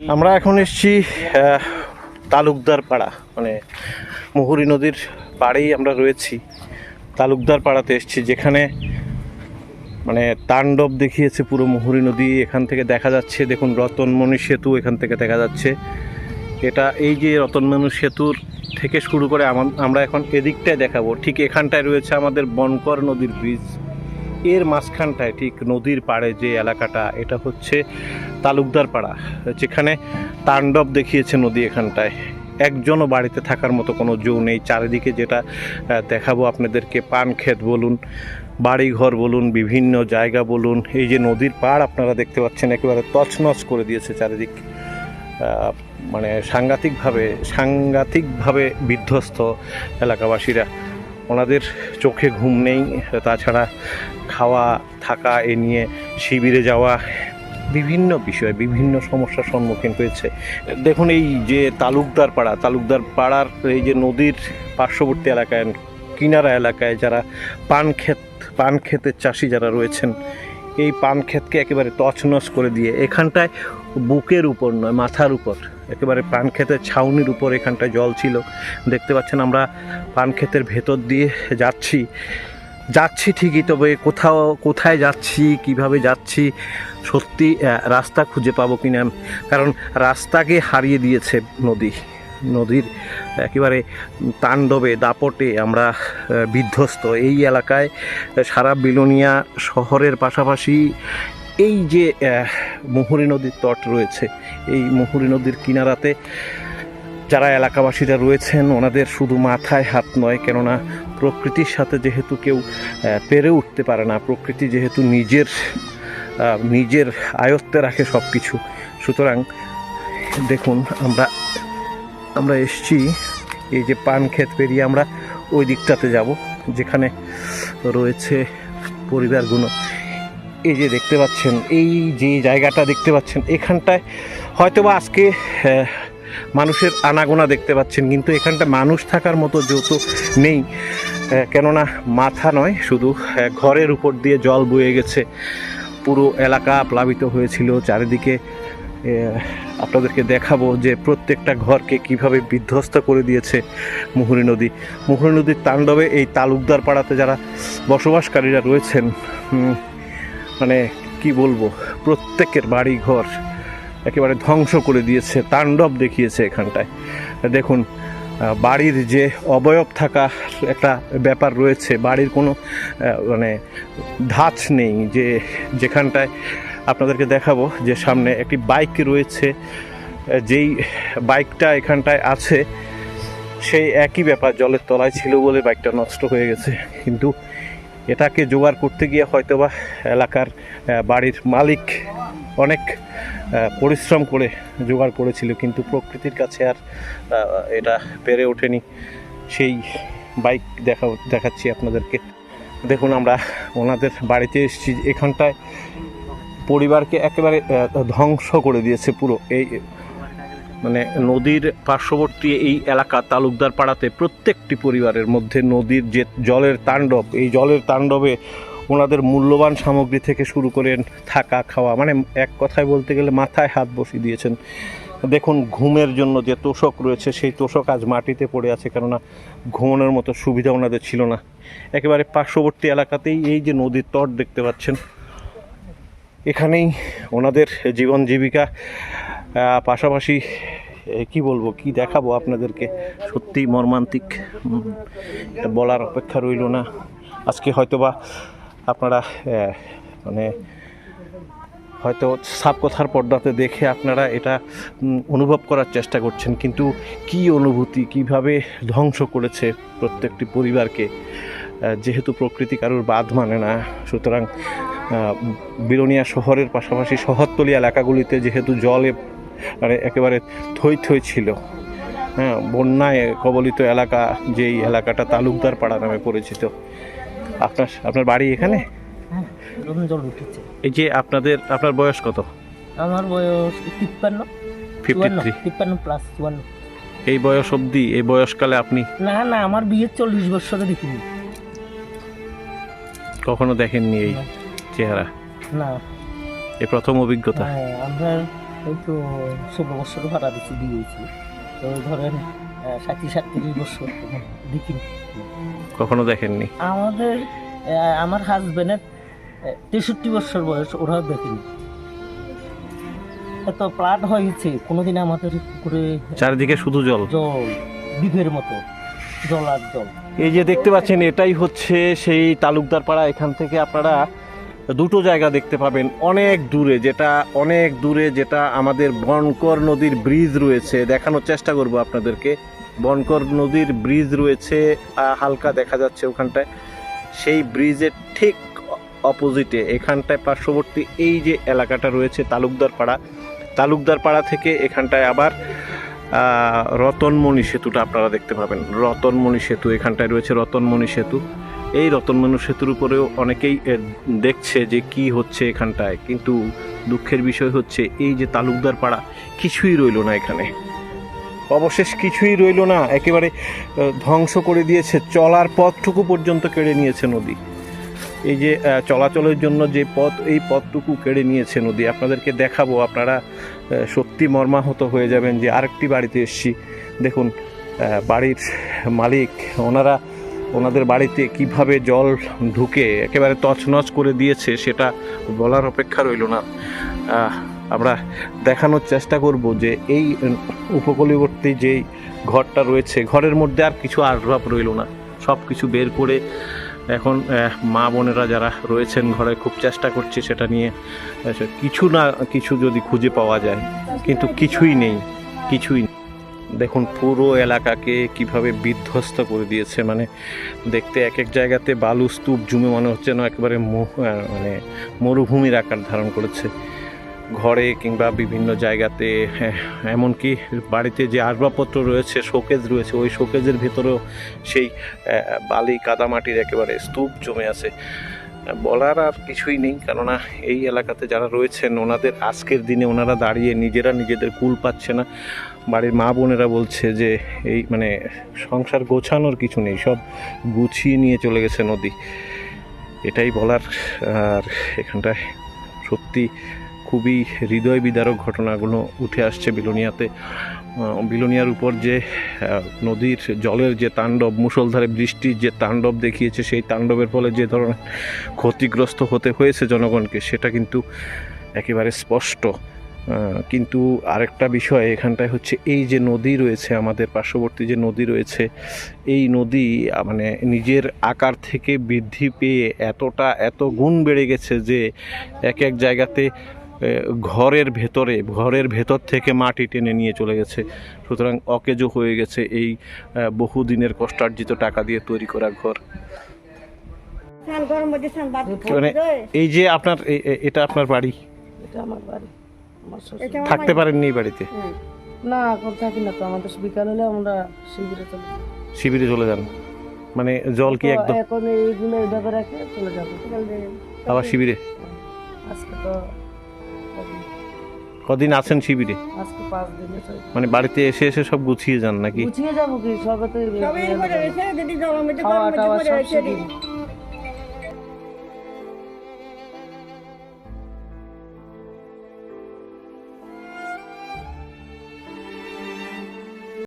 আমরা এখন এসেছি তালুকদার পাড়া মানে মুহুরী নদীর পাড়েই আমরা রয়েছি। তালুকদার পাড়াতে এসেছি, যেখানে মানে তাণ্ডব দেখিয়েছে পুরো মুহুরী নদী। এখান থেকে দেখা যাচ্ছে, দেখুন, রতনমণি সেতু এখান থেকে দেখা যাচ্ছে। এটা এই যে রতনমণি সেতুর থেকে শুরু করে আমা- আমরা এখন এদিকটায় দেখাবো। ঠিক এখানটায় রয়েছে আমাদের বনকর নদীর ব্রিজ এর মাঝখানটায়, ঠিক নদীর পাড়ে যে এলাকাটা, এটা হচ্ছে তালুকদার পাড়া যেখানে তাণ্ডব দেখিয়েছে নদী এখানটায়। একজনও বাড়িতে থাকার মতো কোনো জো নেই। চারিদিকে যেটা দেখাবো আপনাদেরকে পান ক্ষেত বলুন, বাড়িঘর বলুন, বিভিন্ন জায়গা বলুন, এই যে নদীর পাড় আপনারা দেখতে পাচ্ছেন, একেবারে তছনছ করে দিয়েছে চারিদিক। মানে সাংঘাতিকভাবে সাংঘাতিকভাবে বিধ্বস্ত এলাকাবাসীরা। ওনাদের চোখে ঘুম নেই, তাছাড়া খাওয়া, থাকা এ নিয়ে শিবিরে যাওয়া বিভিন্ন বিষয়ে বিভিন্ন সমস্যার সম্মুখীন হয়েছে। দেখুন এই যে তালুকদার পাড়া, তালুকদার পাড়ার এই যে নদীর পার্শ্ববর্তী এলাকায়, কিনারা এলাকায় যারা পান ক্ষেত পান ক্ষেতের চাষি যারা রয়েছেন এই পান ক্ষেতকে একেবারে তছনছ করে দিয়ে, এখানটায় বুকের উপর নয়, মাথার উপর, একেবারে পান ক্ষেতের ছাউনির উপর এখানটায় জল ছিল। দেখতে পাচ্ছেন আমরা পান ক্ষেতের ভেতর দিয়ে যাচ্ছি। যাচ্ছি ঠিকই, তবে কোথাও, কোথায় যাচ্ছি, কীভাবে যাচ্ছি, সত্যি রাস্তা খুঁজে পাবো কিনা? কারণ রাস্তাকে হারিয়ে দিয়েছে নদী। নদীর একেবারে তাণ্ডবে, দাপটে আমরা বিধ্বস্ত। এই এলাকায় সারা বিলোনিয়া শহরের পাশাপাশি এই যে মুহুরী নদীর তট রয়েছে, এই মুহুরী নদীর কিনারাতে যারা এলাকাবাসীরা রয়েছেন, ওনাদের শুধু মাথায় হাত নয়, কেননা প্রকৃতির সাথে যেহেতু কেউ পেরে উঠতে পারে না, প্রকৃতি যেহেতু নিজের নিজের আয়ত্তে রাখে সব কিছু সুতরাং দেখুন, আমরা আমরা এসছি, এই যে পান ক্ষেত পেরিয়ে আমরা ওই দিকটাতে যাব, যেখানে রয়েছে পরিবারগুলো। এই যে দেখতে পাচ্ছেন, এই যে জায়গাটা দেখতে পাচ্ছেন, এখানটায় হয়তোবা আজকে মানুষের আনাগোনা দেখতে পাচ্ছেন, কিন্তু এখানটা মানুষ থাকার মতো যৌথ নেই কেননা মাথা নয়, শুধু ঘরের উপর দিয়ে জল বয়ে গেছে। পুরো এলাকা প্লাবিত হয়েছিল। চারিদিকে আপনাদেরকে দেখাবো যে প্রত্যেকটা ঘরকে কীভাবে বিধ্বস্ত করে দিয়েছে মুহুরী নদী। মুহুরী নদীর তাণ্ডবে এই তালুকদার পাড়াতে যারা বসবাসকারীরা রয়েছেন মানে কি বলব, প্রত্যেকের বাড়ি ঘর একেবারে ধ্বংস করে দিয়েছে, তাণ্ডব দেখিয়েছে এখানটায়। দেখুন বাড়ির যে অবয়ব থাকা একটা ব্যাপার রয়েছে, বাড়ির কোনো মানে ধাঁচ নেই যে যেখানটায় আপনাদেরকে দেখাবো যে সামনে একটি বাইক রয়েছে, যেই বাইকটা এখানটায় আছে, সেই একই ব্যাপার, জলের তলায় ছিল বলে বাইকটা নষ্ট হয়ে গেছে। কিন্তু এটাকে জোগাড় করতে গিয়ে হয়তোবা এলাকার বাড়ির মালিক অনেক পরিশ্রম করে জোগাড় করেছিল, কিন্তু প্রকৃতির কাছে আর এটা পেরে ওঠেনি। সেই বাইক দেখা, দেখাচ্ছি আপনাদেরকে। দেখুন আমরা ওনাদের বাড়িতে এসেছি, এখানটায় পরিবারকে একেবারে ধ্বংস করে দিয়েছে পুরো। এই মানে নদীর পার্শ্ববর্তী এই এলাকা তালুকদার পাড়াতে প্রত্যেকটি পরিবারের মধ্যে নদীর যে জলের তাণ্ডব, এই জলের তাণ্ডবে ওনাদের মূল্যবান সামগ্রী থেকে শুরু করে থাকা, খাওয়া মানে এক কথায় বলতে গেলে মাথায় হাত বসিয়ে দিয়েছেন। দেখুন, ঘুমের জন্য যে তোষক রয়েছে, সেই তোষক আজ মাটিতে পড়ে আছে, কেননা ঘুমানোর মতো সুবিধা ওনাদের ছিল না। একেবারে পার্শ্ববর্তী এলাকাতেই এই যে নদীর তট দেখতে পাচ্ছেন, এখানেই ওনাদের জীবন জীবিকা পাশাপাশি কি বলব, কি দেখাবো আপনাদেরকে? সত্যি মর্মান্তিক বলার অপেক্ষা রইল না। আজকে হয়তোবা আপনারা মানে হয়তো সাপ কথার পর্দাতে দেখে আপনারা এটা অনুভব করার চেষ্টা করছেন, কিন্তু কি অনুভূতি, কীভাবে ধ্বংস করেছে প্রত্যেকটি পরিবারকে? যেহেতু প্রকৃতি কারোর বাদ মানে না, সুতরাং বিলোনিয়া শহরের পাশাপাশি শহরতলি এলাকাগুলিতে যেহেতু জলে মানে একেবারে থই থই ছিল। হ্যাঁ বন্যায় কবলিত এলাকা যেই এলাকাটা তালুকদার পাড়া নামে পরিচিত। আপনার আপনার বাড়ি এখানে? এই যে আপনাদের আপনার বয়স কত? আমার বয়স তিপ্পান্ন। ফিফটি তিপ্পান্ন প্লাস চুয়ান্ন। এই বয়স অবধি এই বয়সকালে আপনি? না না আমার বিয়ের চল্লিশ বছরে দেখিনি। কখনো দেখেননি এই চেহারা? না। এই প্রথম অভিজ্ঞতা। হ্যাঁ আমরা এই তো ষোলো বছর ভাড়া দিচ্ছি দিয়েছি। তো ধরেন ষাটটি সাতত্রিশ বছর দেখিনি কখনো দেখেননি? আমাদের আমার হাজবেন্ডের তেষট্টি বছর বয়স ওরাও দেখেনি। এত প্লাট হয়েছে কোনোদিন আমাদের পুকুরে চারিদিকে শুধু জল? জল দ্বীপের মতো জল আর জল। এই যে দেখতে পাচ্ছেন এটাই হচ্ছে সেই তালুকদার পাড়া এখান থেকে আপনারা দুটো জায়গা দেখতে পাবেন অনেক দূরে, যেটা অনেক দূরে, যেটা আমাদের বনকর নদীর ব্রিজ রয়েছে। দেখানোর চেষ্টা করব আপনাদেরকে। বনকর নদীর ব্রিজ রয়েছে হালকা দেখা যাচ্ছে ওখানটায়। সেই ব্রিজের ঠিক অপোজিটে এখানটায় পার্শ্ববর্তী এই যে এলাকাটা রয়েছে তালুকদার পাড়া তালুকদার পাড়া থেকে এখানটায় আবার রতনমণি সেতুটা আপনারা দেখতে পাবেন। রতনমণি সেতু, এখানটায় রয়েছে রতনমণি সেতু। এই রতনমণি সেতুর উপরেও অনেকেই দেখছে যে কি হচ্ছে এখানটায়। কিন্তু দুঃখের বিষয় হচ্ছে, এই যে তালুকদার পাড়া, কিছুই রইল না এখানে। অবশেষ কিছুই রইল না। একেবারে ধ্বংস করে দিয়েছে। চলার পথটুকু পর্যন্ত কেড়ে নিয়েছে নদী। এই যে চলাচলের জন্য যে পথ, এই পথটুকু কেড়ে নিয়েছে নদী। আপনাদেরকে দেখাবো, আপনারা সত্যি মর্মাহত হয়ে যাবেন যে আরেকটি বাড়িতে এসছি। দেখুন বাড়ির মালিক, ওনারা ওনাদের বাড়িতে কীভাবে জল ঢুকে একেবারে তছনছ করে দিয়েছে সেটা বলার অপেক্ষা রইল না আমরা দেখানোর চেষ্টা করব যে এই উপকূলীবর্তী যেই ঘরটা রয়েছে, ঘরের মধ্যে আর কিছু আসবাব রইল না সব কিছু বের করে এখন মা বোনেরা যারা রয়েছেন ঘরে খুব চেষ্টা করছে সেটা নিয়ে কিছু না কিছু যদি খুঁজে পাওয়া যায় কিন্তু কিছুই নেই, কিছুই। দেখুন পুরো এলাকাকে কীভাবে বিধ্বস্ত করে দিয়েছে। মানে দেখতে এক এক জায়গাতে বালু স্তূপ জমে মনে হচ্ছে না একেবারে মানে মরুভূমির আকার ধারণ করেছে। ঘরে কিংবা বিভিন্ন জায়গাতে হ্যাঁ, এমনকি বাড়িতে যে আসবাবপত্র রয়েছে শোকেজ রয়েছে ওই শোকেজের ভেতরেও সেই বালি কাদামাটির একেবারে স্তূপ জমে আছে। বলার আর কিছুই নেই, কেননা এই এলাকাতে যারা রয়েছেন, ওনাদের আজকের দিনে ওনারা দাঁড়িয়ে নিজেরা নিজেদের কুল পাচ্ছে না। বাড়ির মা বোনেরা বলছে যে, এই মানে সংসার গোছানোর কিছু নেই, সব গুছিয়ে নিয়ে চলে গেছে নদী। এটাই বলার, আর এখানটায় সত্যি খুবই হৃদয় বিদারক ঘটনাগুলো উঠে আসছে বিলোনিয়াতে। বিলোনিয়ার উপর যে নদীর জলের যে তাণ্ডব, মুষলধারে বৃষ্টির যে তাণ্ডব দেখিয়েছে, সেই তাণ্ডবের ফলে যে ধরনের ক্ষতিগ্রস্ত হতে হয়েছে জনগণকে, সেটা কিন্তু একেবারে স্পষ্ট। কিন্তু আরেকটা বিষয় এখানটায় হচ্ছে, এই যে নদী রয়েছে, আমাদের পার্শ্ববর্তী যে নদী রয়েছে, এই নদী মানে নিজের আকার থেকে বৃদ্ধি পেয়ে এতটা, এত গুণ বেড়ে গেছে যে, এক এক জায়গাতে ঘরের ভেতরে ঘরের ভেতর থেকে মাটি টেনে নিয়ে চলে গেছে। সুতরাং অকেজো হয়ে গেছে এই বহুদিনের কষ্টার্জিত টাকা দিয়ে তৈরি করা ঘর। মানে এই যে আপনার এটা আপনার বাড়ি? এটা আমার বাড়ি আমার শ্বশুর। এটা আমার থাকতে পারেননি বাড়িতে? না এখন থাকি না তো আমাদের বিকাল হলে আমরা শিবিরে চলে যাই। শিবিরে চলে যান? মানে জল কি একদম? এখন এইগুলো এইভাবে রেখে চলে যাব। আবার শিবিরে? আজকে তো কদিন? আছেন শিবিরে? আজকে পাঁচ দিন তো মানে বাড়িতে এসে এসে সব গুছিয়ে যান নাকি? গুছিয়ে যাব কি? সবে